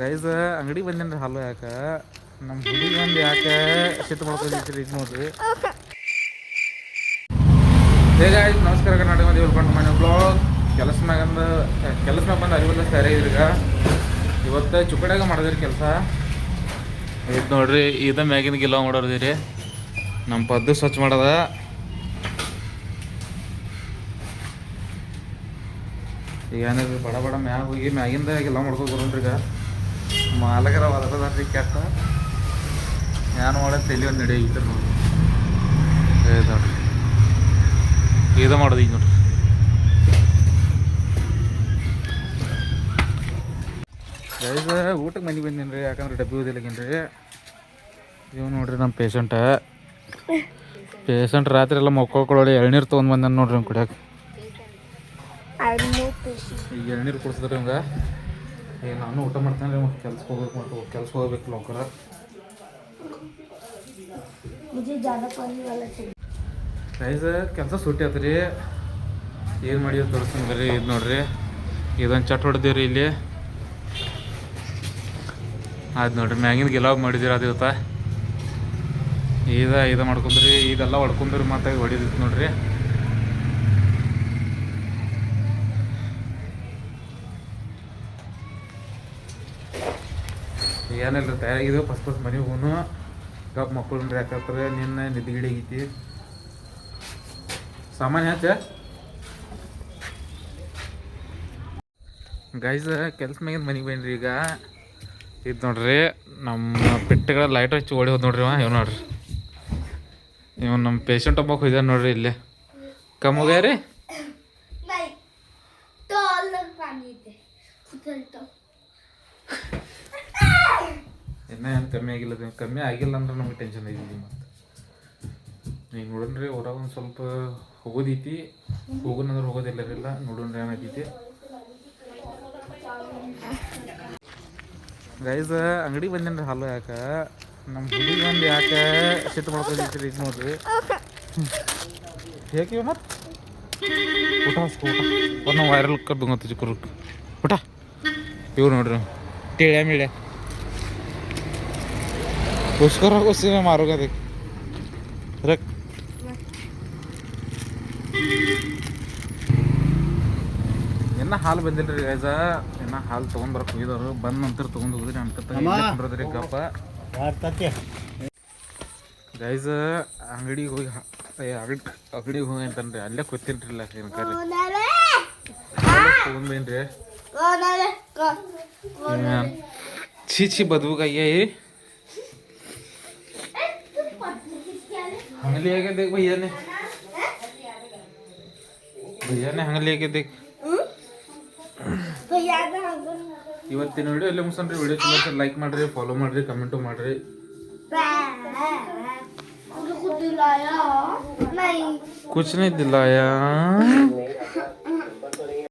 Guys ಅಂಗಡಿ ಬಂದೇನ್ರಿ ಹಾಲು ಯಾಕ? ನಮ್ಮ ಹುಡುಗಿ ಒಂದು ಯಾಕೆ ಶೀತ ಮಾಡ್ಕೊಂಡಿರ್ತೀರಿ ಇದು ನೋಡ್ರಿ. ಗಾಯ್ಸ್ ನಮಸ್ಕಾರ ಕರ್ನಾಟಕ ಮಂದಿ ಉಳ್ಕೊಂಡು ಮನೆ ಬ್ಲಾಗ್ ಕೆಲಸ ಮ್ಯಾಗಂದ ಕೆಲಸ ಮ್ಯಾಗ ಬಂದು ಅರಿವಲ್ಲ ಸರಿ ಇದ್ರಿಗ? ಇವತ್ತು ಚುಕ್ಕಡ್ಯಾಗ ಮಾಡಿದ್ರಿ ಕೆಲಸ. ಇದು ನೋಡ್ರಿ ಇದ ಮ್ಯಾಗಿನ ಗಿಲ್ಲ ಮಾಡೋರ್ದಿರಿ ನಮ್ಮ ಪದ್ದು ಸ್ವಚ್ಛ ಮಾಡದ. ಈಗ ಏನಿಲ್ಲ ಬಡ ಬಡ ಮ್ಯಾಗ ಹೋಗಿ ಮ್ಯಾಗಿಂದ ಗಿಲ್ಲ ಮಾಡ್ಕೊ ಈಗ. ಮಾಲಕರ ಹೊರಗದ್ರಿ ಕೆಟ್ಟ ನಾನು ಮಾಡೋದು ತಲೆ ಒಂದು ನಡೆ ಇದು ನೋಡ್ರಿ ಇದು ಮಾಡೋದು ಈಗ ನೋಡ್ರಿ ಗೈಸ್ ಊಟಕ್ಕೆ ಮನೆಗೆ ಬಂದೀನಿ ರೀ ಯಾಕಂದ್ರೆ ಡಬ್ಬಿ ಓದಿಲ್ಲಗೇನ್ರಿ ಇವ್ ನೋಡ್ರಿ ನಮ್ಮ ಪೇಷಂಟ ಪೇಷಂಟ್ ರಾತ್ರಿ ಎಲ್ಲ ಮಕ್ಕೊಳ್ಕೊಳ್ಳಿ ಎಳ್ನೀರು ತೊಗೊಂಡ್ ಬಂದಾನ ನೋಡ್ರಿ ಅವ್ನು ಕುಡಿಯಕ್ಕೆ ಈಗ ಎಳ್ನೀರು ಕುಡಿಸಿದ್ರಿ ಹಂಗೆ ಏ ನಾನು ಊಟ ಮಾಡ್ತೇನೆ ಮತ್ತೆ ಕೆಲ್ಸಕ್ಕೆ ಹೋಗ್ಬೇಕು ಮತ್ತು ಕೆಲ್ಸಕ್ಕೆ ಹೋಗ್ಬೇಕು ಲೋಕರ ಪ್ರೈಸ್ ಕೆಲಸ ಸುಟ್ಟಿ ಆಯ್ತು ರೀ ಏನು ಮಾಡಿಯೋ ಇದು ನೋಡ್ರಿ. ಇದೊಂದು ಚಟ್ ಹೊಡೆದೇವ್ರಿ ಇಲ್ಲಿ. ಆಯ್ತು ನೋಡ್ರಿ ಮ್ಯಾಗಿನ ಗಿಲಾವ್ ಮಾಡಿದಿರ ಅದು ಇವತ್ತ. ಇದು ಇದು ಮಾಡ್ಕೊಂಡ್ರಿ ಇದೆಲ್ಲ ಹೊಡ್ಕೊಂಡ್ರಿ ಮತ್ತೆ ಹೊಡಿದಿತ್ತು ನೋಡ್ರಿ. ಏನಿಲ್ಲ ತಯಾರಾಗಿದ್ದು ಫಸ್ಟ್ ಫಸ್ಟ್ ಮನೆಗೆ ಹೋನು. ಗಪ್ ಮಕ್ಕಳು ಯಾಕತ್ತಾರೆ ನಿನ್ನ ನಿದ್ದಿಗಿಡಿ ಆಗೈತಿ ಸಾಮಾನ್ಯ ಹಚ್ಚ. ಗೈಸ ಕೆಲ್ಸ ಮ್ಯಾಗಿಂದ ಮನೆಗೆ ಬೇನ್ರಿ ಈಗ. ಇದು ನೋಡ್ರಿ, ನಮ್ಮ ಪೆಟ್ಟಗಳ ಲೈಟ್ ಹಚ್ಚಿ ಓಡಿ ಹೋದ್ ನೋಡ್ರಿ ಇವ ನೋಡ್ರಿ. ಇವ್ ನಮ್ಮ ಪೇಷಂಟ್ ಒಬ್ಬ ಹೋಗ್ಯಾರ ನೋಡ್ರಿ ಇಲ್ಲಿ. ಕಮ್ ಹೋಗ್ಯಾರಿ ರೀ? ಇನ್ನೂ ಏನು ಕಮ್ಮಿ ಆಗಿಲ್ಲ. ಕಮ್ಮಿ ಆಗಿಲ್ಲ ಅಂದ್ರೆ ನಮಗೆ ಟೆನ್ಷನ್ ಐತಿ ಮತ್ತೆ. ಈಗ ನೋಡೋಣ್ರಿ ಹೊರಗೆ ಒಂದು ಸ್ವಲ್ಪ ಹೋಗೋದೈತಿ. ಹೋಗೋಣಂದ್ರೆ ಹೋಗೋದಿಲ್ಲರಿಲ್ಲ ನೋಡೋಣ್ರಿ ಏನಾಗೈತಿ. ಗೈಸ್ ಅಂಗಡಿ ಬಂದೇನ್ರಿ ಹಾಲು ಯಾಕ? ನಮ್ಮ ಹುಡುಗಿ ಬಂದು ಯಾಕೆ ಸಿಟ್ಟು ಮಾಡ್ಕೊಂಡಿರ್ತೀರಿ ಈಗ ನೋಡ್ರಿ. ಹೇಗೆ ಮತ್ತೆ? ಊಟ ಒಂದು ವೈರಲ್ ಕಬ್ಬಿಂಗ್ ಚಿಕ್ಕ ಊಟ. ಇವ್ರು ನೋಡ್ರಿ. ಟೇಳ್ಯ ಮಿಳ್ಯ उसको उसी में मारूंगा देख रख ಇನ್ನ ಹಾಲು ಬಂದಿಲ್ರಿ ಗೈಸ ಇನ್ನ ಹಾಲು ತೊಗೊಂಡ್ ಬರಕ್ ಹೋಗಿದವ್ರು ಬಂದ ನಂತರ ತೊಗೊಂಡ್ ಹೋಗಿದ್ರಿ ಅನ್ಕತ್ರಿ ಗಪ್ಪ ಗೈಸ್ ಅಂಗಡಿಗೆ ಹೋಗಿ ಅಂಗಡಿ ಅಂಗಡಿಗೆ ಹೋಗಿ ಅಂತನ್ರಿ ಅಲ್ಲೇ ಕೂತಿನ್ರಿಲ್ಲ ಏನಕ್ಕಾರಿ ओनरे ತೊಗೊಂಡ್ಬೇನ್ರಿ ओनरे को हंगली है क्या देख भैया ने भैया ने हंगली है क्या देख तो याद है हमको ಇವತ್ತಿನ ವಿಡಿಯೋ ಎಲ್ಲ ಮುಗಿಸ್ರಿ ವಿಡಿಯೋ ಚಲೋ ಲೈಕ್ ಮಾಡ್ರಿ ಫಾಲೋ ಮಾಡ್ರಿ ಕಮೆಂಟು ಮಾಡ್ರಿ मुझे खुद दिलाया